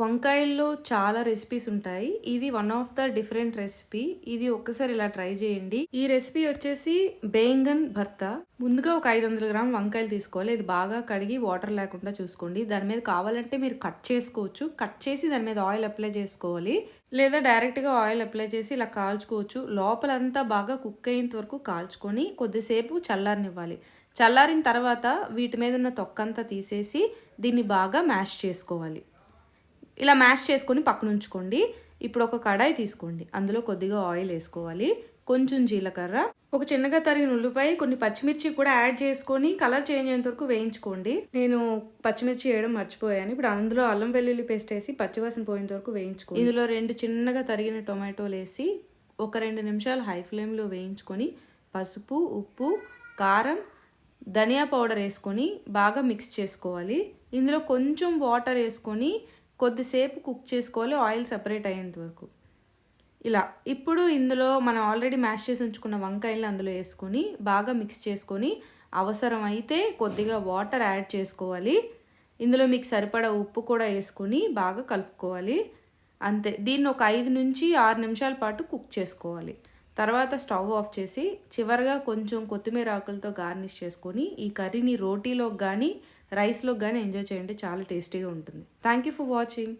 వంకాయల్లో చాలా రెసిపీస్ ఉంటాయి. ఇది one of the different recipe ఇది ఒక్కసారి ఇలా ట్రై చేయండి. ఈ రెసిపీ వచ్చేసి బేంగన్ భర్త. ముందుగా ఒక ఐదు వందల గ్రామ్ వంకాయలు తీసుకోవాలి. ఇది బాగా కడిగి వాటర్ లేకుండా చూసుకోండి. దాని మీద కావాలంటే మీరు కట్ చేసుకోవచ్చు. కట్ చేసి దాని మీద ఆయిల్ అప్లై చేసుకోవాలి. లేదా డైరెక్ట్గా ఆయిల్ అప్లై చేసి ఇలా కాల్చుకోవచ్చు. లోపలంతా బాగా కుక్ అయ్యేంత వరకు కాల్చుకొని కొద్దిసేపు చల్లారనివ్వాలి. చల్లారిన తర్వాత వీటి మీద ఉన్న తొక్కంతా తీసేసి దీన్ని బాగా మ్యాష్ చేసుకోవాలి. ఇలా మ్యాష్ చేసుకొని పక్కన ఉంచుకోండి ఇప్పుడు ఒక కడాయి తీసుకోండి. అందులో కొద్దిగా ఆయిల్ వేసుకోవాలి. కొంచెం జీలకర్ర ఒక చిన్నగా తరిగిన ఉల్లిపాయ కొన్ని పచ్చిమిర్చి కూడా యాడ్ చేసుకొని కలర్ చేంజ్ అయ్యేంత వరకు వేయించుకోండి. నేను పచ్చిమిర్చి వేయడం మర్చిపోయాను. ఇప్పుడు అందులో అల్లం వెల్లుల్లి పేస్ట్ వేసి పచ్చివాసన పోయేంత వరకు వేయించుకోండి. ఇందులో రెండు చిన్నగా తరిగిన టొమాటోలు వేసి ఒక రెండు నిమిషాలు హై ఫ్లేమ్లో వేయించుకొని పసుపు ఉప్పు కారం ధనియా పౌడర్ వేసుకొని బాగా మిక్స్ చేసుకోవాలి. ఇందులో కొంచెం వాటర్ వేసుకొని కొద్దిసేపు కుక్ చేసుకోవాలి ఆయిల్ సపరేట్ అయ్యేంత వరకు. ఇలా ఇప్పుడు ఇందులో మనం ఆల్రెడీ మ్యాష్ చేసి ఉంచుకున్న వంకాయలను అందులో వేసుకొని బాగా మిక్స్ చేసుకొని అవసరం అయితే కొద్దిగా వాటర్ యాడ్ చేసుకోవాలి. ఇందులో మీకు సరిపడా ఉప్పు కూడా వేసుకొని బాగా కలుపుకోవాలి. అంతే దీన్ని ఒక ఐదు నుంచి ఆరు నిమిషాల పాటు కుక్ చేసుకోవాలి. తర్వాత స్టవ్ ఆఫ్ చేసి చివరిగా కొంచెం కొత్తిమీర ఆకులతో గార్నిష్ చేసుకొని ఈ కర్రీని రోటీలోకి కానీ రైస్లో కానీ ఎంజాయ్ చేయండి చాలా టేస్టీగా ఉంటుంది. Thank you for watching